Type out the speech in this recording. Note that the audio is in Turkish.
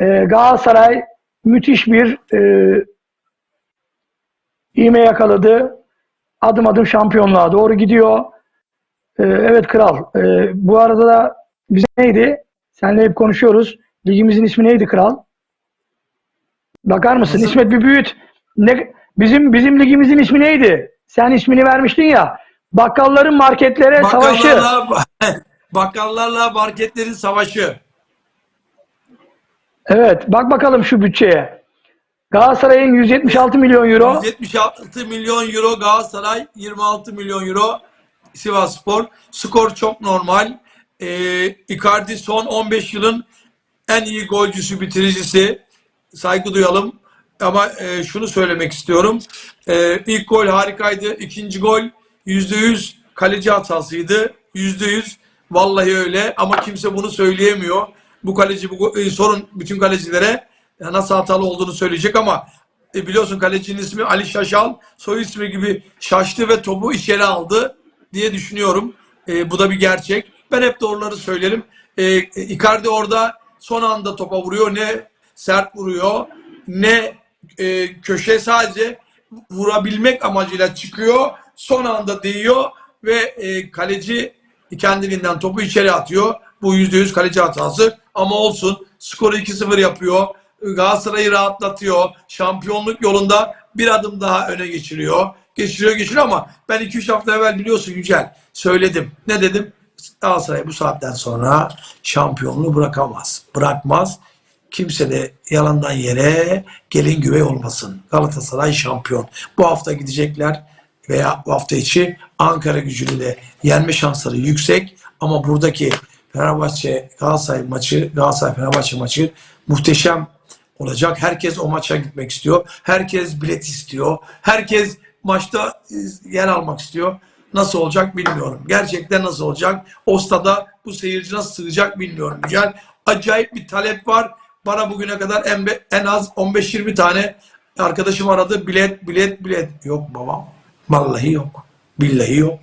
Ee, Galatasaray müthiş bir e, ivme yakaladı. Adım adım şampiyonluğa doğru gidiyor. Ee, evet kral. Ee, bu arada da bize neydi? Seninle hep konuşuyoruz. Ligimizin ismi neydi kral? Bakar mısın? Nasıl? İsmet bir büyüt. Ne, bizim bizim ligimizin ismi neydi? Sen ismini vermiştin ya. Bakkalların marketlere savaşı. Bakkallarla, bakkallarla marketlerin savaşı. Evet. Bak bakalım şu bütçeye. Galatasaray'ın 176 milyon euro. 176 milyon euro Galatasaray, 26 milyon euro Sivas Spor. Skor çok normal. Ee, Icardi son 15 yılın en iyi golcüsü, bitiricisi. Saygı duyalım. Ama e, şunu söylemek istiyorum. E, ilk gol harikaydı. İkinci gol %100 kaleci hatasıydı. %100 vallahi öyle ama kimse bunu söyleyemiyor. Bu kaleci bu e, sorun bütün kalecilere nasıl hatalı olduğunu söyleyecek ama e, biliyorsun kalecinin ismi Ali Şaşal. Soy ismi gibi şaştı ve topu içeri aldı diye düşünüyorum. E, bu da bir gerçek. Ben hep doğruları söylerim. E, Icardi orada son anda topa vuruyor. Ne sert vuruyor ne e, köşe sadece vurabilmek amacıyla çıkıyor. Son anda değiyor ve e, kaleci kendiliğinden topu içeri atıyor. Bu %100 kaleci hatası ama olsun. Skoru 2-0 yapıyor. Galatasaray'ı rahatlatıyor. Şampiyonluk yolunda bir adım daha öne geçiriyor. Geçiriyor geçiriyor ama ben 2-3 hafta evvel biliyorsun Yücel söyledim. Ne dedim? Galatasaray bu saatten sonra şampiyonluğu bırakamaz. Bırakmaz. Kimse de yalandan yere gelin güvey olmasın. Galatasaray şampiyon. Bu hafta gidecekler veya bu hafta içi Ankara gücünü de yenme şansları yüksek. Ama buradaki Fenerbahçe Galatasaray maçı, Galatasaray Fenerbahçe maçı muhteşem olacak. Herkes o maça gitmek istiyor. Herkes bilet istiyor. Herkes maçta e, yer almak istiyor. Nasıl olacak bilmiyorum. Gerçekten nasıl olacak? O stada bu seyirci nasıl sığacak bilmiyorum. Güzel. Acayip bir talep var. Bana bugüne kadar en, en az 15-20 tane arkadaşım aradı. Bilet, bilet, bilet. Yok babam. Vallahi yok. Billahi yok.